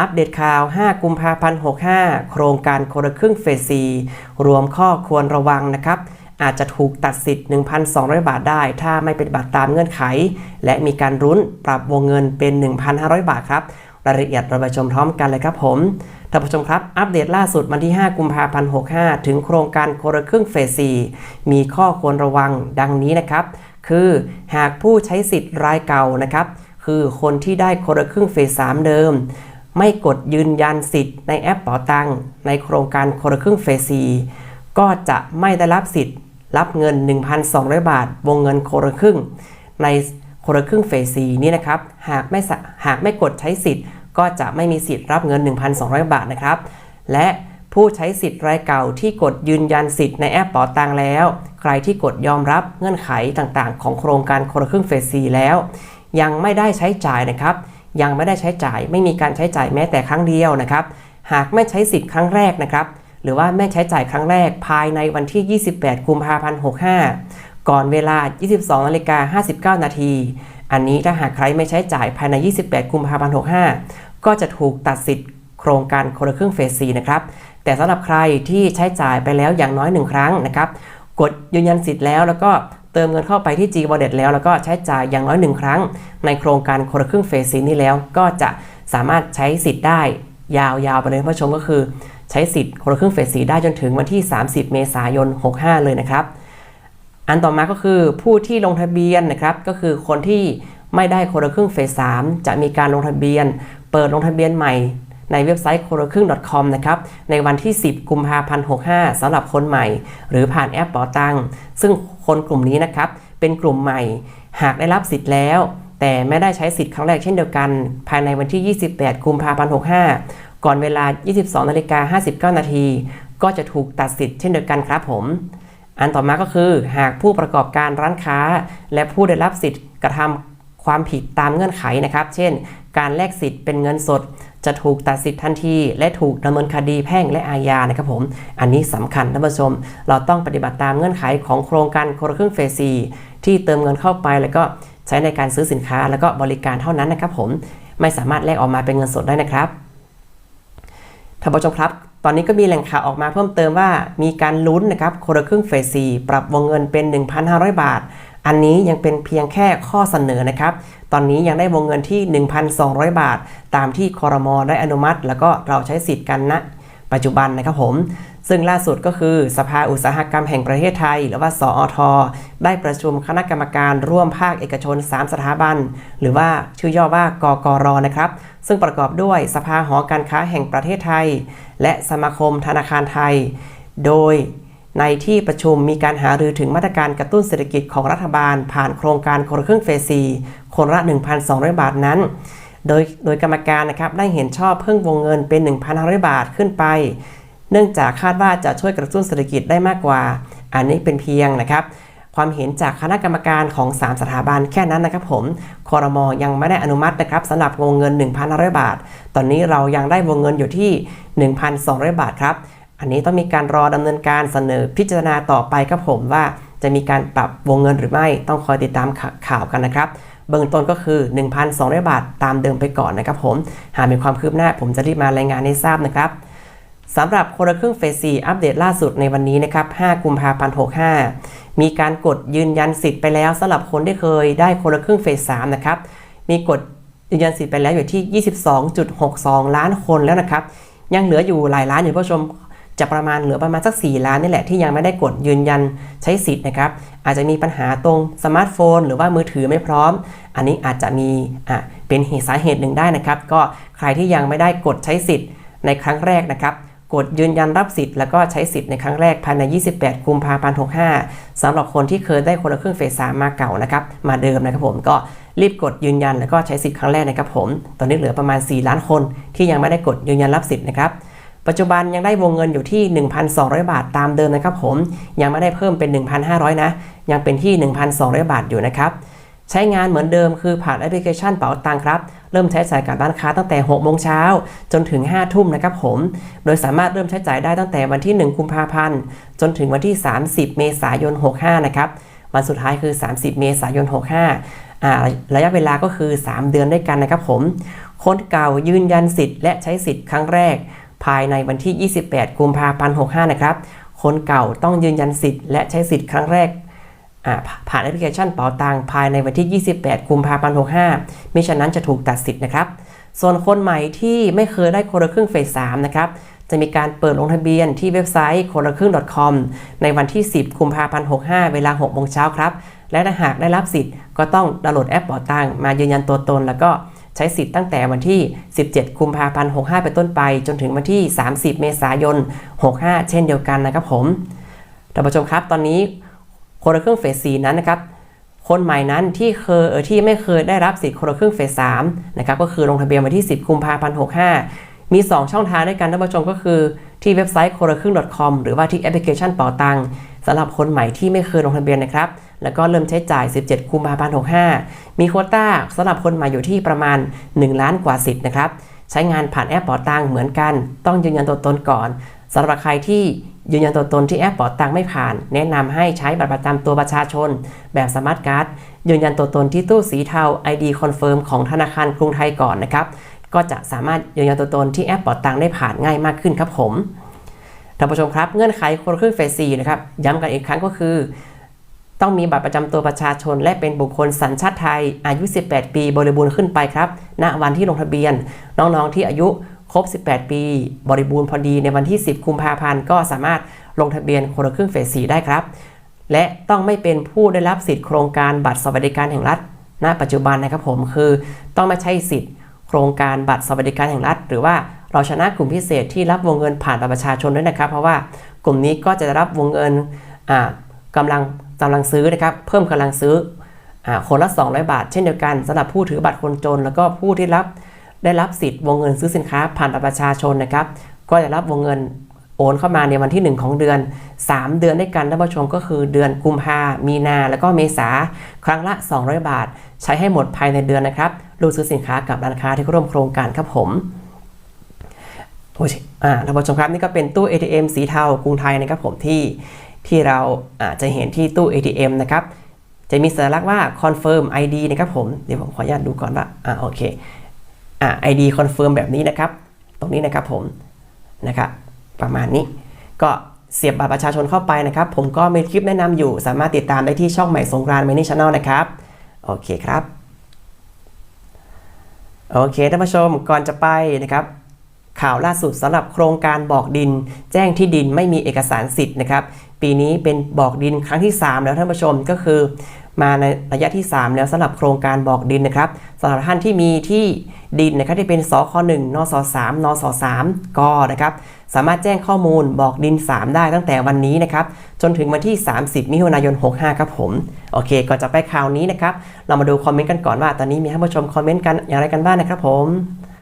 อัปเดตข่าว 5 กุมภาพันธ์ 65 โครงการคนละครึ่งเฟสซีรวมข้อควรระวังนะครับ อาจจะถูกตัดสิทธิ์ 1,200 บาทได้ ถ้าไม่ปฏิบัติตามเงื่อนไข และมีการรุ้นปรับวงเงินเป็น 1,500 บาทครับ รายละเอียดเราไปชมพร้อมกันเลยครับผมท่านผู้ชมครับอัปเดตล่าสุดวันที่ 5 กุมภาพันธ์ 65 ถึงโครงการคนละครึ่งเฟสซีมีข้อควรระวังดังนี้นะครับ คือหากผู้ใช้สิทธิ์รายเก่านะครับ คือคนที่ได้คนละครึ่งเฟส 3 เดิม ไม่กดยืนยันสิทธิ์ในแอปเป๋าตังในโครงการคนละครึ่งเฟสซีก็จะไม่ได้รับสิทธิ์ รับเงิน 1,200 บาท วงเงินคนละครึ่ง ในคนละครึ่งเฟสซีนี้นะครับ หากไม่หากไม่กดใช้สิทธิ์ ก็จะไม่มีสิทธิ์รับเงิน 1,200 บาทนะครับ และผู้ใช้สิทธิ์รายเก่าที่กดยืนยันสิทธิ์ในแอปเป๋าตังแล้ว ใครที่กดยอมรับเงื่อนไขต่างๆ ของโครงการคนละครึ่งเฟสซีแล้ว ยังไม่ได้ใช้จ่ายนะครับ ยังไม่ได้ใช้จ่าย ไม่มีการใช้จ่ายแม้แต่ครั้งเดียวนะครับ หากไม่ใช้สิทธิ์ครั้งแรกนะครับ หรือว่าไม่ใช้จ่ายครั้งแรกภายในวันที่ 28 กุมภาพันธ์ 65 ก่อนเวลา 22นาฬิกา59 นาที อันนี้ถ้าหากใครไม่ใช้จ่ายภายใน 28 กุมภาพันธ์ 65 ก็จะถูกตัดสิทธิ์โครงการคนละครึ่งเฟส 4 นะครับ แต่สำหรับใครที่ใช้จ่ายไปแล้วอย่างน้อย 1 ครั้งนะครับ กดยืนยันสิทธิ์แล้วแล้วก็ เติมเงินเข้าไปที่ G Wallet แล้ว แล้วก็ใช้จ่ายอย่างน้อยหนึ่งครั้ง ในโครงการคนละครึ่งเฟสนี้แล้ว ก็จะสามารถใช้สิทธิ์ได้ ยาวๆไปเลยท่ผู้ชมก็คือ ใช้สิทธิ์คนละครึ่งเฟสสีได้จนถึงวันที่ 30 เมษายน 65 เลยนะครับ อันต่อมาก็คือผู้ที่ลงทะเบียนนะครับก็คือคนที่ไม่ได้คนละครึ่งเฟส3จะมีการลงทะเบียน เปิดลงทะเบียนใหม่ ในเว็บไซต์คนละครึ่ง .com นะครับ ในวันที่ 10 กุมภาพันธ์ 65สำหรับคนใหม่ หรือผ่านแอปป๋าตัง ซึ่งคนกลุ่มนี้นะครับ เป็นกลุ่มใหม่ หากได้รับสิทธิ์แล้ว แต่ไม่ได้ใช้สิทธิ์ครั้งแรกเช่นเดียวกัน ภายในวันที่ 28 กุมภาพันธ์ 65 ก่อนเวลา 22นาฬิกา59 นาที ก็จะถูกตัดสิทธิ์เช่นเดียวกันครับผม อันต่อมาก็คือ หากผู้ประกอบการร้านค้า และผู้ได้รับสิทธิ์กระทำความผิดตามเงื่อนไขนะครับ เช่น การแลกสิทธิ์เป็นเงินสด จะถูกตัดสิทธิ์ทันที และถูกดำเนินคดีแพ่งและอาญานะครับผม อันนี้สำคัญท่านผู้ชม เราต้องปฏิบัติตามเงื่อนไขของโครงการคนละครึ่งเฟสซีที่เติมเงินเข้าไปแล้วก็ใช้ในการซื้อสินค้าแล้วก็บริการเท่านั้นนะครับผมไม่สามารถแลกออกมาเป็นเงินสดได้นะครับท่านผู้ชมครับตอนนี้ก็มีแหล่งข่าวออกมาเพิ่มเติมว่ามีการลุ้นนะครับคนละครึ่งเฟสซีปรับวงเงินเป็น 1,500 บาท อันนี้ยังเป็นเพียงแค่ข้อเสนอนะครับ ตอนนี้ยังได้วงเงินที่ 1,200 บาท ตามที่คอรมอได้อนุมัติ แล้วก็เราใช้สิทธิ์กันณนะปัจจุบันนะครับผม ซึ่งล่าสุดก็คือสภาอุตสาหกรรมแห่งประเทศไทย หรือว่าสอทได้ประชุมคณะกรรมการร่วมภาคเอกชน 3 สถาบัน หรือว่าชื่อย่อว่ากกรนะครับ ซึ่งประกอบด้วยสภาหอการค้าแห่งประเทศไทย และสมาคมธนาคารไทย โดย ในที่ประชุมมีการหารือถึงมาตรการกระตุ้นเศรษฐกิจของรัฐบาล ผ่านโครงการคนละครึ่งเฟสซีคนละ 1,200 บาทนั้น โดยโดยกรรมการนะครับได้เห็นชอบเพิ่มวงเงินเป็น 1,500 บาทขึ้นไป เนื่องจากคาดว่าจะช่วยกระตุ้นเศรษฐกิจได้มากกว่า อันนี้เป็นเพียงนะครับ ความเห็นจากคณะกรรมการของ 3 สถาบันแค่นั้นนะครับผมคอรมอยังไม่ได้อนุมัตินะครับสำหรับวงเงิน 1,500 บาท ตอนนี้เรายังได้วงเงินอยู่ที่ 1,200 บาทครับ อันนี้ต้องมีการรอดำเนินการเสนอพิจารณาต่อไปครับผมว่าจะมีการปรับวงเงินหรือไม่ต้องคอยติดตามข่าวกันนะครับ เบื้องต้นก็คือ 1,200 บาทตามเดิมไปก่อนนะครับผม หากมีความคืบหน้าผมจะรีบมารายงานให้ทราบนะครับสำหรับคนละครึ่งเฟส 4 อัปเดตล่าสุดในวันนี้นะครับ 5 กุมภาพันธ์ 65 มีการกดยืนยันสิทธิ์ไปแล้วสำหรับคนที่เคยได้คนละครึ่งเฟส 3 นะครับ มีกดยืนยันสิทธิ์ไปแล้วอยู่ที่ 22.62 ล้านคนแล้วนะครับ ยังเหลืออยู่หลายล้านอยู่ผู้ชม จะประมาณเหลือประมาณสัก 4 ล้านนี่แหละที่ยังไม่ได้กดยืนยันใช้สิทธิ์นะครับอาจจะมีปัญหาตรงสมาร์ทโฟน หรือว่ามือถือไม่พร้อม อันนี้อาจจะมีอะเป็นเหตุสาเหตุหนึ่งได้นะครับ ก็ใครที่ยังไม่ได้กดใช้สิทธิ์ในครั้งแรกนะครับกดยืนยันรับสิทธิ์แล้วก็ใช้สิทธิ์ในครั้งแรกภายใน 28 กุมภาพันธ์ 65สำหรับคนที่เคยได้คนละครึ่งเฟส3มาเก่านะครับ มาเดิมนะครับผมก็รีบกดยืนยันแล้วก็ใช้สิทธิ์ครั้งแรกนะครับผม ตอนนี้เหลือประมาณ 4 ล้านคนที่ยังไม่ได้กดยืนยันรับสิทธิ์นะครับ ปัจจุบันยังได้วงเงินอยู่ที่ 1,200 บาทตามเดิมนะครับผม ยังไม่ได้เพิ่มเป็น 1,500 นะ ยังเป็นที่ 1,200 บาทอยู่นะครับ ใช้งานเหมือนเดิมคือผ่านแอปพลิเคชันเป๋าตังครับ เริ่มใช้จ่ายกับร้านค้าตั้งแต่ 6 โมงเช้าจนถึง 5 ทุ่มนะครับผม โดยสามารถเริ่มใช้จ่ายได้ตั้งแต่วันที่ 1 กุมภาพันธ์ จนถึงวันที่ 30 เมษายน 65 นะครับ วันสุดท้ายคือ 30 เมษายน 65าระยะเวลาก็คือ 3 เดือนด้วยกันนะครับผม คนเก่ายืนยันสิทธิ์และใช้สิทธิ์ครั้งแรก ภายในวันที่ 28 กุมภาพันธ์ 65 นะครับ คนเก่าต้องยืนยันสิทธิ์และใช้สิทธิ์ครั้งแรก ผ่านแอปพลิเคชันเป๋าตังภายในวันที่ 28 กุมภาพันธ์ 65 มิฉะนั้นจะถูกตัดสิทธิ์นะครับ ส่วนคนใหม่ที่ไม่เคยได้คนละครึ่งเฟส 3 นะครับ จะมีการเปิดลงทะเบียนที่เว็บไซต์คนละครึ่ง .com ในวันที่ 10 กุมภาพันธ์ 65 เวลา 6 โมงเช้าครับ และถ้าหากได้รับสิทธิ์ก็ต้องดาวน์โหลดแอปเป๋าตังมายืนยันตัวตนแล้วก็ ใช้สิทธิ์ตั้งแต่วันที่ 17 กุมภาพันธ์ 65 เป็นต้นไป จนถึงวันที่ 30 เมษายน 65 เช่นเดียวกันนะครับผมท่านผู้ชมครับตอนนี้คนละครึ่งเฟส4นั้นนะครับ คนใหม่นั้นที่เคยเออที่ไม่เคยได้รับสิทธิ์คนละครึ่งเฟส3นะครับก็คือลงทะเบียนวันที่ 10 กุมภาพันธ์ 65 มี 2 ช่องทางด้วยกันท่านผู้ชมก็คือที่เว็บไซต์คนละครึ่ง .com หรือว่าที่แอปพลิเคชันเป๋าตังสำหรับคนใหม่ที่ไม่เคยลงทะเบียนนะครับ แล้วก็เริ่มใช้จ่าย 17 กุมภาพันธ์ 65 มีโคต้าสำหรับคนใหม่อยู่ที่ประมาณ 1 ล้านกว่าสิทธิ์นะครับ ใช้งานผ่านแอปเป๋าตังเหมือนกัน ต้องยืนยันตัวตนก่อนสำหรับใครที่ยืนยันตัวตนที่แอปเป๋าตังไม่ผ่าน แนะนำให้ใช้บัตรประจำตัวประชาชน แบบสมาร์ทการ์ดยืนยันตัวตนที่ตู้สีเทา ID Confirm ของธนาคารกรุงไทยก่อนนะครับ ก็จะสามารถยืนยันตัวตนที่แอปเป๋าตังได้ผ่านง่ายมากขึ้นครับผมท่านผู้ชมครับ เงื่อนไขคนละครึ่งเฟส4นะครับ ย้ำกันอีกครั้งก็คือ ต้องมีบัตรประจำตัวประชาชน และเป็นบุคคลสัญชาติไทย อายุ 18 ปีบริบูรณ์ขึ้นไปครับ ณ วันที่ลงทะเบียน น้องๆที่อายุครบ 18 ปี บริบูรณ์พอดีในวันที่ 10 กุมภาพันธ์ก็สามารถลงทะเบียนคนละครึ่งเฟส4ได้ครับ และต้องไม่เป็นผู้ได้รับสิทธิ์โครงการบัตรสวัสดิการแห่งรัฐ ณ ปัจจุบันนะครับผมคือต้องไม่ใช่สิทธิ์โครงการบัตรสวัสดิการแห่งรัฐ หรือว่าเราชนะกลุ่มพิเศษที่รับวงเงินผ่านบัตรประชาชนด้วยนะครับ เพราะว่ากลุ่มนี้ก็จะได้รับวงเงินอ่ากำลัง กำลังซื้อนะครับเพิ่มกำลังซื้ออคนละ 200 บาท เช่นเดียวกันสำหรับผู้ถือบัตรคนจน แล้วก็ผู้ที่รับได้รับสิทธิ์วงเงินซื้อสินค้าผ่านประชาชนนะครับ ก็จะรับวงเงินโอนเข้ามาในวันที่ 1 ของเดือน 3 เดือนด้วยกันท่านผู้ชมก็คือเดือนกุมภามีนา แล้วก็เมษาครั้งละ 200 บาท ใช้ให้หมดภายในเดือนนะครับรูดซื้อสินค้ากับร้านค้าที่ร่วมโครงการครับผมโอ้ยอ่าท่านผู้ชมครับนี่ก็เป็นตู้ ATM สีเทากรุงไทยนะครับผมที่ ที่เราอาจจะเห็นที่ตู้ ATM นะครับ จะมีสัญลักษณ์ว่า confirm ID นะครับผม เดี๋ยวผมขออนุญาตดูก่อนว่า อ่าโอเค อ่า ID confirm แบบนี้นะครับ ตรงนี้นะครับผม นะครับ ประมาณนี้ ก็เสียบบัตรประชาชนเข้าไปนะครับ ผมก็มีคลิปแนะนำอยู่ สามารถติดตามได้ที่ช่องใหม่สงกรานต์มินิช n แนลนะครับ โอเคครับ โอเคท่านผู้ชม ก่อนจะไปนะครับ ข่าวล่าสุดสำหรับโครงการบอกดิน แจ้งที่ดินไม่มีเอกสารสิทธิ์นะครับ ปีนี้เป็นบอกดินครั้งที่ 3 แล้วท่านผู้ชมก็คือ มาในระยะที่ 3 แล้วสำหรับโครงการบอกดินนะครับสำหรับท่านที่มีที่ดินนะครับที่เป็นสค1นส3นส3ก็นะครับสามารถแจ้งข้อมูลบอกดิน 3 ได้ตั้งแต่วันนี้นะครับ จนถึงวันที่ 30 มิถุนายน 65 ครับผม โอเค ก่อนจะไปข่าวนี้นะครับ เรามาดูคอมเมนต์กันก่อนว่า ตอนนี้มีท่านผู้ชมคอมเมนต์กันอย่างไรกันบ้างนะครับผม